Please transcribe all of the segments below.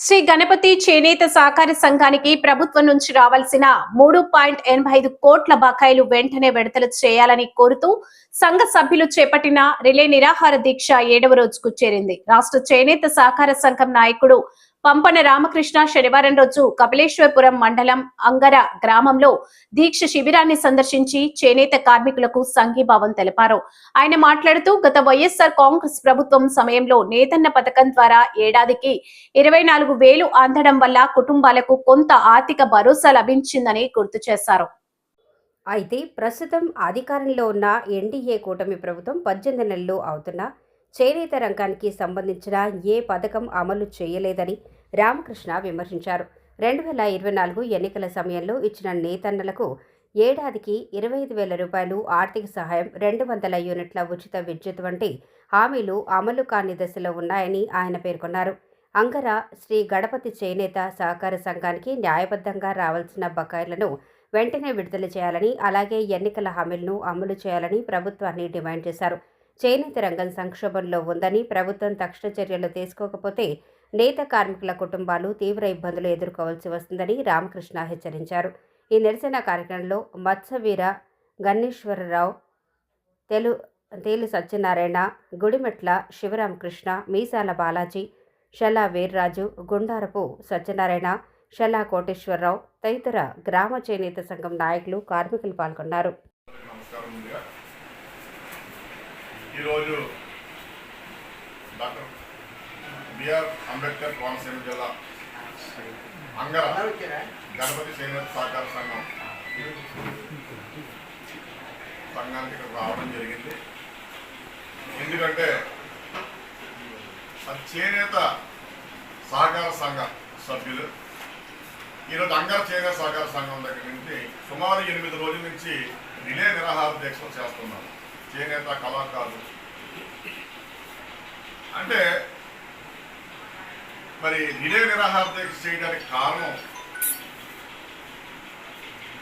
శ్రీ గణపతి చేనేత సహకార సంఘానికి ప్రభుత్వం నుంచి రావాల్సిన మూడు పాయింట్ ఎనభై ఐదు కోట్ల బకాయిలు వెంటనే విడుదల చేయాలని కోరుతూ సంఘ సభ్యులు చేపట్టిన రిలే నిరాహార దీక్ష ఏడవ రోజుకు చేరింది. రాష్ట్ర చేనేత సహకార సంఘం నాయకుడు పంపన రామకృష్ణ శనివారం రోజు కపిలేశ్వరపురం మండలం అంగర గ్రామంలో దీక్ష శిబిరాన్ని సందర్శించి చేనేత కార్మికులకు సంఘీభావం తెలిపారు. ఆయన మాట్లాడుతూ గత వైఎస్ఆర్ కాంగ్రెస్ ప్రభుత్వం సమయంలో నేతన్న పథకం ద్వారా ఏడాదికి ఇరవై నాలుగు వేలు అందడం వల్ల కుటుంబాలకు కొంత ఆర్థిక భరోసా లభించిందని గుర్తు చేశారు. అయితే ప్రస్తుతం అధికారంలో ఉన్న ఎన్డీఏ కూటమి ప్రభుత్వం పద్దెనిమిది నెలలు అవుతున్నా చేనేత రంగానికి సంబంధించిన ఏ పథకం అమలు చేయలేదని రామకృష్ణ విమర్శించారు. రెండు వేల ఇరవై నాలుగు ఎన్నికల సమయంలో ఇచ్చిన నేతన్నలకు ఏడాదికి ఇరవై ఐదు వేల రూపాయలు ఆర్థిక సహాయం రెండు వందల యూనిట్ల ఉచిత విద్యుత్ వంటి హామీలు అమలు కాని దశలో ఉన్నాయని ఆయన పేర్కొన్నారు. అంగర శ్రీ గణపతి చేనేత సహకార సంఘానికి న్యాయబద్ధంగా రావాల్సిన బకాయిలను వెంటనే విడుదల చేయాలని అలాగే ఎన్నికల హామీలను అమలు చేయాలని ప్రభుత్వాన్ని డిమాండ్ చేశారు. చేనేత రంగం సంక్షోభంలో ఉందని ప్రభుత్వం తక్షణ చర్యలు తీసుకోకపోతే నేత కార్మికుల కుటుంబాలు తీవ్ర ఇబ్బందులు ఎదుర్కోవాల్సి వస్తుందని రామకృష్ణ హెచ్చరించారు. ఈ నిరసన కార్యక్రమంలో మత్స్యవీర గన్నేశ్వరరావు తెలు తేలు సత్యనారాయణ గుడిమెట్ల శివరామకృష్ణ మీసాల బాలాజీ షలా వీర్రాజు గుండారపు సత్యనారాయణ షలా కోటేశ్వరరావు తదితర గ్రామ చేనేత సంఘం నాయకులు కార్మికులు పాల్గొన్నారు. ఈరోజు డాక్టర్ బిఆర్ అంబేద్కర్ కోనసీమ జిల్లా అంగర గణపతి చేనేత సహకార సంఘం సంఘానికి ఇక్కడ రావడం జరిగింది. ఎందుకంటే అది చేనేత సహకార సంఘ సభ్యులు. ఈరోజు అంగర చేనేత సహకార సంఘం దగ్గర నుంచి సుమారు ఎనిమిది రోజుల నుంచి రిలే నిరాహార దీక్షలు చేస్తున్నారు. చేనేత కళాకారులు. అంటే మరి నిలయ నిరాహార దీక్ష చేయడానికి కారణం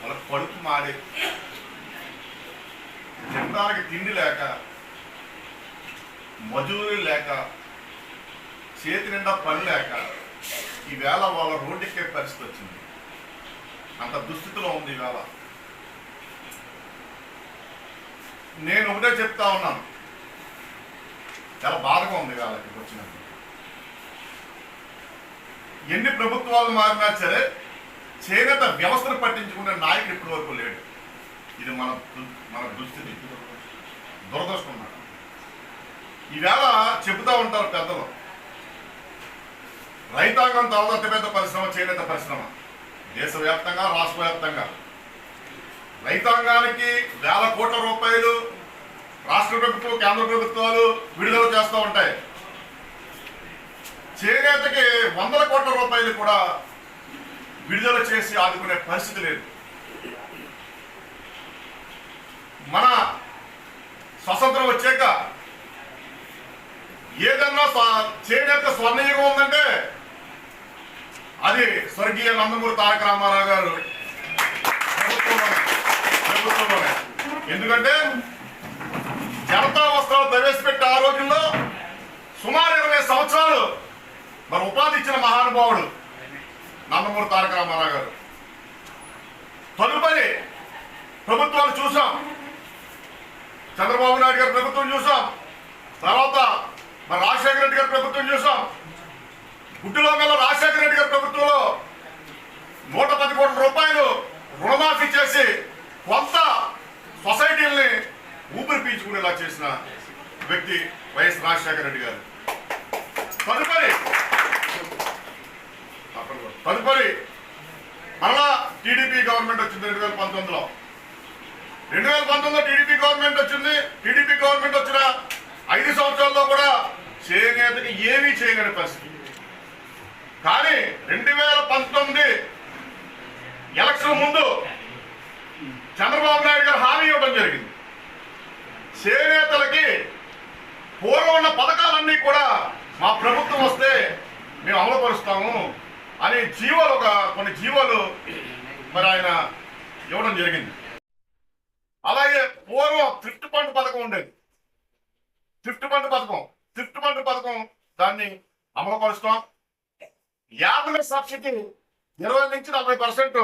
వాళ్ళ కడుపు మాడే తినడానికి తిండి లేక మజూరు లేక చేతి నిండా పని లేక ఈవేళ వాళ్ళ రోడ్డెక్కే పరిస్థితి వచ్చింది. అంత దుస్థితిలో ఉంది ఈవేళ. నేను ఒకటే చెప్తా ఉన్నాను. చాలా బాధగా ఉంది వాళ్ళకి వచ్చినప్పుడు. ఎన్ని ప్రభుత్వాలు మారినా సరే చేనేత వ్యవస్థను పట్టించుకునే నాయకుడు ఇప్పటి వరకు లేడు. ఇది మన మన దుస్థితి. దురదృష్టం మాట ఈవేళ చెబుతూ ఉంటారు పెద్దలు. రైతాంగం తర్వాత పెద్ద పరిశ్రమ చేనేత పరిశ్రమ. దేశవ్యాప్తంగా రాష్ట్ర వ్యాప్తంగా రైతాంగానికి వేల కోట్ల రూపాయలు రాష్ట్ర ప్రభుత్వం కేంద్ర ప్రభుత్వాలు విడుదల చేస్తూ ఉంటాయి. చేనేతకి వందల కోట్ల రూపాయలు కూడా విడుదల చేసి ఆదుకునే పరిస్థితి లేదు. మన స్వతంత్రం వచ్చాక ఏదన్నా స్వ- చేనేత స్వర్ణయుగం ఉందంటే అది స్వర్గీయ నందమూరి తారక రామారావు గారు ప్రభుత్వంలోనే. ఎందుకంటే జనతా వస్త్రాలు ప్రవేశపెట్టే ఆ రోజుల్లో సుమారు ఇరవై సంవత్సరాలు మరి ఉపాధి ఇచ్చిన మహానుభావుడు నందమూరి తారక రామారావు గారు. తదుపరి ప్రభుత్వాలు చూసాం. చంద్రబాబు నాయుడు గారి ప్రభుత్వం చూసాం. తర్వాత మరి రాజశేఖర రెడ్డి గారి ప్రభుత్వం చూసాం. గుడ్డులో గల రాజశేఖర రెడ్డి గారి ప్రభుత్వంలో నూట పది కోట్ల రూపాయలు రుణమాఫీ చేసి కొంత సొసైటీల్ని ఊపిరి పీల్చుకునేలా చేసిన వ్యక్తి వైఎస్ రాజశేఖర రెడ్డి గారు. తదుపరి తదుపరి మరలా టీడీపీ గవర్నమెంట్ వచ్చింది రెండు వేల పంతొమ్మిదిలో. రెండు వేల పంతొమ్మిదిలో టీడీపీ గవర్నమెంట్ వచ్చింది. టీడీపీ గవర్నమెంట్ వచ్చిన ఐదు సంవత్సరాల్లో కూడా చేనేతకి ఏమీ చేయలేని పరిస్థితి. కానీ రెండు వేల పంతొమ్మిది ఎలక్షన్ ముందు చంద్రబాబు నాయుడు గారు హామీ ఇవ్వడం జరిగింది. చేనేతలకి పూర్వం ఉన్న పథకాలన్నీ కూడా మా ప్రభుత్వం వస్తే మేము అమలుపరుస్తాము అని జీవోలు ఒక కొన్ని జీవోలు మరి ఆయన ఇవ్వడం జరిగింది. అలాగే పూర్వం థ్రిఫ్ట్ ఫండ్ పథకం ఉండేది. థ్రిఫ్ట్ ఫండ్ పథకం థ్రిఫ్ట్ ఫండ్ పథకం దాన్ని అమలుపరుస్తాం. యాభై సబ్సిడీ ఇరవై నుంచి నలభై పర్సెంట్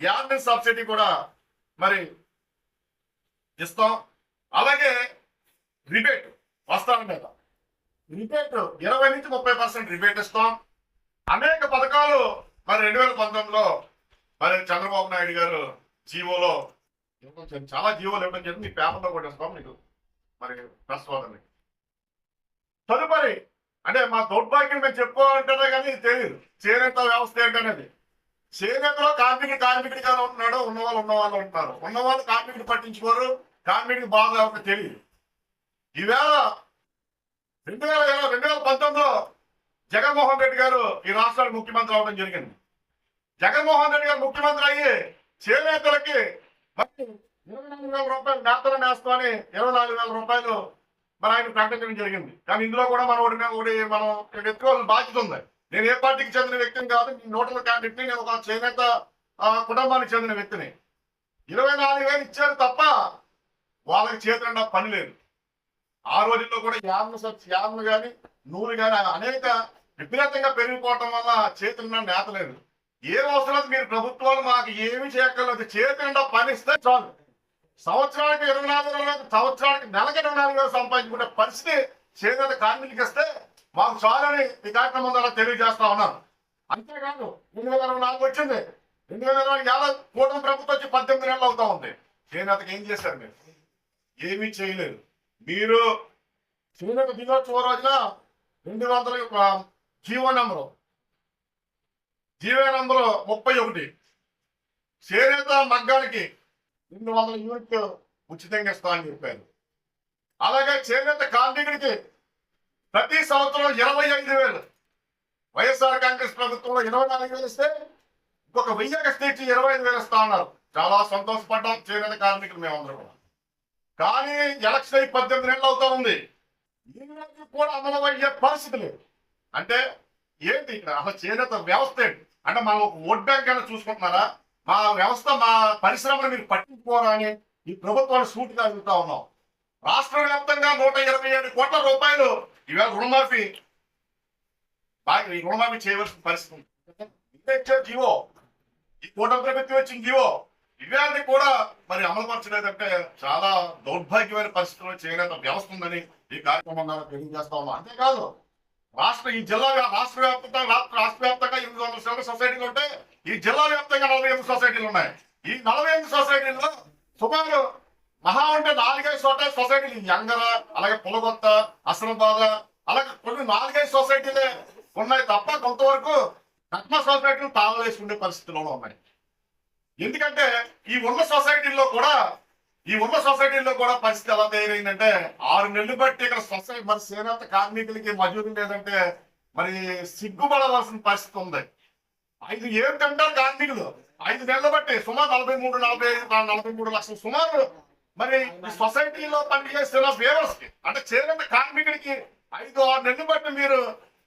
యాభై సబ్సిడీ కూడా మరి ఇస్తాం. అలాగే రిబేట్ వస్తాల మీద రిబేట్ ఇరవై నుంచి ముప్పై పర్సెంట్ రిబేట్ ఇస్తాం. అనేక పథకాలు మరి రెండు వేల పంతొమ్మిదిలో మరి చంద్రబాబు నాయుడు గారు జీవోలో ఇవ్వడం చాలా జీవోలు ఇవ్వడం జరిగింది. మీ పేపర్లో కూడా ఇస్తాం మీకు. మరి ప్రశ్నోదరి తదుపరి అంటే మా దౌర్భాగ్యం మేము చెప్పుకోవాలంటేనే కానీ తెలియదు. చేనేత వ్యవస్థ ఏంటనేది? చేనేతలో కార్మికుడు కార్మికుడిగా ఉంటున్నాడు ఉన్నవాళ్ళు ఉన్నవాళ్ళు ఉంటున్నారు ఉన్నవాళ్ళు కార్మికుడు పట్టించుకోరు కార్మికుడికి బాగా ఒక తెలియదు. ఈవేళ రెండు వేల ఇరవై రెండు వేల పంతొమ్మిదిలో జగన్మోహన్ రెడ్డి గారు ఈ రాష్ట్రానికి ముఖ్యమంత్రి అవడం జరిగింది. జగన్మోహన్ రెడ్డి గారు ముఖ్యమంత్రి అయ్యి చేనేతలకి ఇరవై నాలుగు వేల రూపాయలు నేతల నేస్తామని ఇరవై నాలుగు వేల రూపాయలు మరి ఆయన ప్రకటించడం జరిగింది. కానీ ఇందులో కూడా మనం ఒకటి ఒకటి మనం ఎత్తుకోవాల్సిన బాధ్యత ఉంది. నేను ఏ పార్టీకి చెందిన వ్యక్తిని కాదు నోటల క్యాండిడేట్ని నేను ఒక చేనేత కుటుంబానికి చెందిన వ్యక్తిని. ఇరవై నాలుగు వేలు ఇచ్చారు తప్ప వాళ్ళకి చేతులండా పని లేదు. ఆ రోజుల్లో కూడా యామ్న సబ్స్ యామ్ను కానీ నూనె కానీ అనేక విపరీతంగా పెరిగిపోవటం వల్ల చేతులున్న నేత లేదు. ఏ అవసరం మీరు ప్రభుత్వాలు మాకు ఏమి చేయక్కర్లేదు. చేతులుండా పని ఇస్తే చాలు. సంవత్సరానికి ఇరవై నాలుగు సంవత్సరానికి నెలకి ఇరవై నాలుగు వేలు సంపాదించుకుంటే పరిస్థితి చేనేత కార్మికులకి ఇస్తే మాకు చాలని ఈ కార్యక్రమం ద్వారా తెలియజేస్తా ఉన్నాను అంతేకాదు రెండు వేల ఇరవై నాలుగు వచ్చింది. రెండు వేల ఇరవై ఏళ్ళ కూటమి ప్రభుత్వం వచ్చి పద్దెనిమిది నెలలు అవుతా ఉంది. చేనేతకి ఏం చేశారు మీరు ఏమీ చేయలేదు. మీరు చేనేత దిగోత్సవ రోజున రెండు వందల జీవో నెంబరు జీవో నెంబరు ముప్పై ఒకటి చేనేత మగ్గానికి రెండు వందల యూనిట్లు ఉచితంగా ఇస్తా అని చెప్పారు. అలాగే చేనేత కార్మికుడికి ప్రతి సంవత్సరం ఇరవై ఐదు వేలు. వైఎస్ఆర్ కాంగ్రెస్ ప్రభుత్వంలో ఇరవై నాలుగు వేలు ఇస్తే ఇంకొక వెయ్యి తెచ్చి ఇరవై ఐదు వేలు ఇస్తా ఉన్నారు చాలా సంతోషపడ్డాం చేనేత కార్మికులు మేమందరం కూడా. కానీ ఎలక్షన్ అయి పద్దెనిమిది నెలలు అవుతా ఉంది. ఈ రోజు కూడా అమలమయ్యే పరిస్థితి లేదు. అంటే ఏంటి ఇక్కడ? అసలు చేనేత వ్యవస్థ ఏంటి? అంటే మనం ఒక ఓట్ బ్యాంక్ అయినా చూసుకుంటున్నారా? మా వ్యవస్థ మా పరిశ్రమను మీరు పట్టించుకోరా అని ఈ ప్రభుత్వాన్ని సూటిగా అడుగుతా ఉన్నాం. రాష్ట్ర వ్యాప్తంగా నూట ఇరవై ఏడు కోట్ల రూపాయలు ఇవాళ రుణమాఫీ. బాగా రుణమాఫీ చేయవలసిన పరిస్థితి ఉంది. ఇదే జీవో. ఈ కూటమి ప్రభుత్వం వచ్చిన జీవో. ఇవాళ కూడా మరి అమలుపరచలేదంటే చాలా దౌర్భాగ్యమైన పరిస్థితుల్లో చేయలేని వ్యవస్థ ఉందని ఈ కార్యక్రమం ద్వారా తెలియజేస్తా ఉన్నాం. అంతేకాదు రాష్ట్ర ఈ జిల్లా రాష్ట్ర వ్యాప్తంగా రాష్ట్ర రాష్ట్ర వ్యాప్తంగా ఎనిమిది వందల సెవెన్ సొసైటీలు ఉంటే ఈ జిల్లా వ్యాప్తంగా నలభై ఎనిమిది సొసైటీలు ఉన్నాయి. ఈ నలభై ఎనిమిది సొసైటీల్లో సుమారు మహా అంటే నాలుగైదు చోట సొసైటీలు యంగర అలాగే పులగొత్త అసలబాద అలాగే కొన్ని నాలుగైదు సొసైటీలే ఉన్నాయి తప్ప కొంతవరకు కట్మ సొసైటీలు తాళలేసుకునే పరిస్థితుల్లో ఉన్నాయి. ఎందుకంటే ఈ ఉన్న సొసైటీల్లో కూడా ఈ ఉన్న సొసైటీల్లో కూడా పరిస్థితి ఎలా తయారైందంటే ఆరు నెలలు బట్టి ఇక్కడ సొసైటీ మరి చేనేత కార్మికులకి మజూరు లేదంటే మరి సిగ్గుపడవలసిన పరిస్థితి ఉంది. ఐదు ఏమిటంటారు కార్మికులు ఐదు నెలలు బట్టి సుమారు నలభై మూడు నలభై ఐదు నలభై మూడు లక్షలు సుమారు మరి ఈ సొసైటీలో పనిచేస్తున్న వేవర్స్కి అంటే చేనేత కార్మికుడికి ఐదు ఆరు నెలలు బట్టి మీరు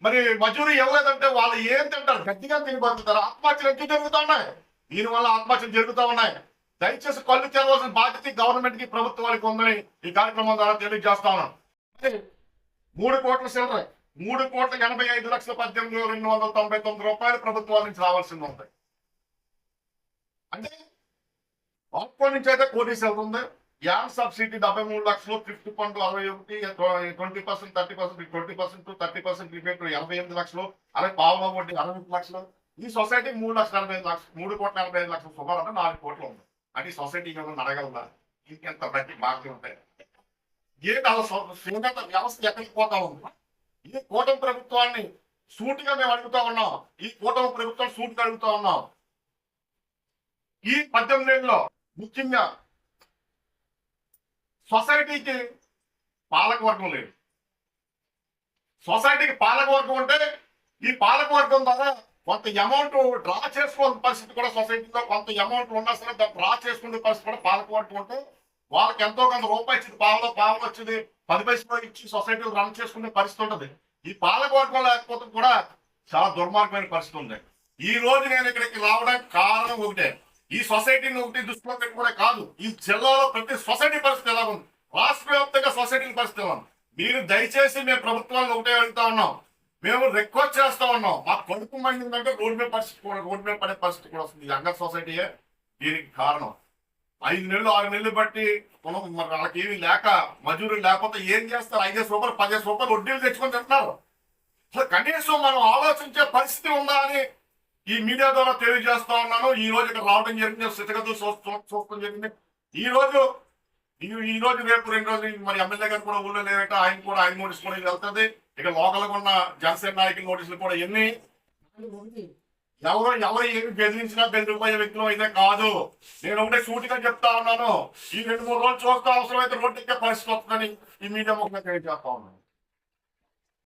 మరి మజూరీ ఇవ్వలేదంటే వాళ్ళు ఏం తింటారు? గట్టిగా తిని బతుకుతారు ఆత్మహత్యలు ఎందుకు జరుగుతున్నాయి దీనివల్ల ఆత్మహత్యలు జరుగుతూ ఉన్నాయి. దయచేసి కళ్ళు తెరవలసిన బాధ్యత గవర్నమెంట్కి ప్రభుత్వానికి ఉందని ఈ కార్యక్రమం ద్వారా తెలియజేస్తా ఉన్నాను మూడు కోట్ల చిల్లర మూడు కోట్ల ఎనభై ఐదు లక్షల పద్దెనిమిది వేల రెండు వందల తొంభై తొమ్మిది రూపాయలు ప్రభుత్వాల నుంచి రావాల్సింది ఉంది. అంటే ఆప్కో నుంచి అయితే కోటీస్ వెళ్తుంది. యాన్ సబ్సిడీ డెబ్బై మూడు లక్షలు ఫిఫ్టీ పాయింట్ అరవై ఒకటి twenty percent thirty percent twenty percent thirty percent repeat ఎనభై ఎనిమిది లక్షలు అలాగే పావుల వడ్డీ అరవై ఎనిమిది లక్షలు. ఈ సొసైటీ మూడు లక్షల ఎనభై ఐదు లక్షలు మూడు కోట్ల ఎనభై ఐదు లక్షలు సుమారు అంటే నాలుగు కోట్లు ఉంది. అంటే ఈ సొసైటీ ఏమైనా అడగలదా ఇంకెంత బట్టి మార్కులు ఉంటాయి? ఏంటి అలా సొ- వ్యవస్థ ఎక్కడికి పోతా ఉంది? ఈ కూటమి ప్రభుత్వాన్ని సూటిగా మేము అడుగుతా ఉన్నాం. ఈ కూటమి ప్రభుత్వం సూటిగా అడుగుతా ఉన్నాం. ఈ పద్దెనిమిది ఏళ్ళలో ముఖ్యంగా సొసైటీకి పాలకవర్గం లేదు. సొసైటీకి పాలకవర్గం ఉంటే ఈ పాలకవర్గం ద్వారా కొంత అమౌంట్ డ్రా చేసుకోని పరిస్థితి కూడా సొసైటీలో కొంత అమౌంట్ ఉన్నా సరే దాన్ని డ్రా చేసుకునే పరిస్థితి కూడా పాలకవర్గం ఉంటే వాళ్ళకి ఎంతో కొంత రూపాయి ఇచ్చింది పావలో పావలు వచ్చింది పది పైసలు ఇచ్చి సొసైటీలు రన్ చేసుకునే పరిస్థితి ఉంటుంది. ఈ పాలకవర్గం లేకపోతే కూడా చాలా దుర్మార్గమైన పరిస్థితి ఉంది. ఈ రోజు నేను ఇక్కడికి రావడానికి కారణం ఒకటే. ఈ సొసైటీని ఒకటి దృష్టిలో పెట్టుకునే కాదు. ఈ జిల్లాలో ప్రతి సొసైటీ పరిస్థితి ఎలా ఉంది రాష్ట్ర వ్యాప్తంగా సొసైటీల పరిస్థితి ఎలా ఉంది మీరు దయచేసి మేము ప్రభుత్వాన్ని ఒకటే అడుగుతా ఉన్నాం. మేము రిక్వెస్ట్ చేస్తా ఉన్నాం. మా కడుపు మండిందంటే రోడ్డు మీద పరిస్థితి కూడా రోడ్డు మీద పడే పరిస్థితి కూడా వస్తుంది. యంగర్ సొసైటీయే దీనికి కారణం. ఐదు నెలలు ఆరు నెలలు బట్టి మనం మరి వాళ్ళకి ఏమీ లేక మజూరు లేకపోతే ఏం చేస్తారు? ఐదేసి రూపాయలు పదిహేను రూపాయలు వడ్డీలు తెచ్చుకొని తింటున్నారు. అసలు కనీసం మనం ఆలోచించే పరిస్థితి ఉందా అని ఈ మీడియా ద్వారా తెలియజేస్తా ఉన్నాను. ఈ రోజు ఇక్కడ రావడం జరిగింది. స్థితిగతులు చూస్తూ- జరిగింది. ఈ రోజు ఈ- ఈ రోజు రేపు రెండు రోజులు మరి ఎమ్మెల్యే గారు కూడా ఊళ్ళో లేదంటే ఆయన కూడా ఆయన నోటీస్ కూడా వెళ్తుంది ఇక లోకల్ ఉన్న జనసేన నాయకుల నోటీసులు కూడా ఎన్ని ఎవరు ఎవరు ఏమి బెదిరించినా బెదిరిపోయే వ్యక్తులు అయితే కాదు. నేను ఒకటే సూటిగా చెప్తా ఉన్నాను. ఈ రెండు మూడు రోజులు చూస్తే అవసరమైతే రోడ్డు ఎక్కే పరిస్థితి వస్తుందని ఈ మీడియా ముఖంగా తెలియజేస్తా ఉన్నాను.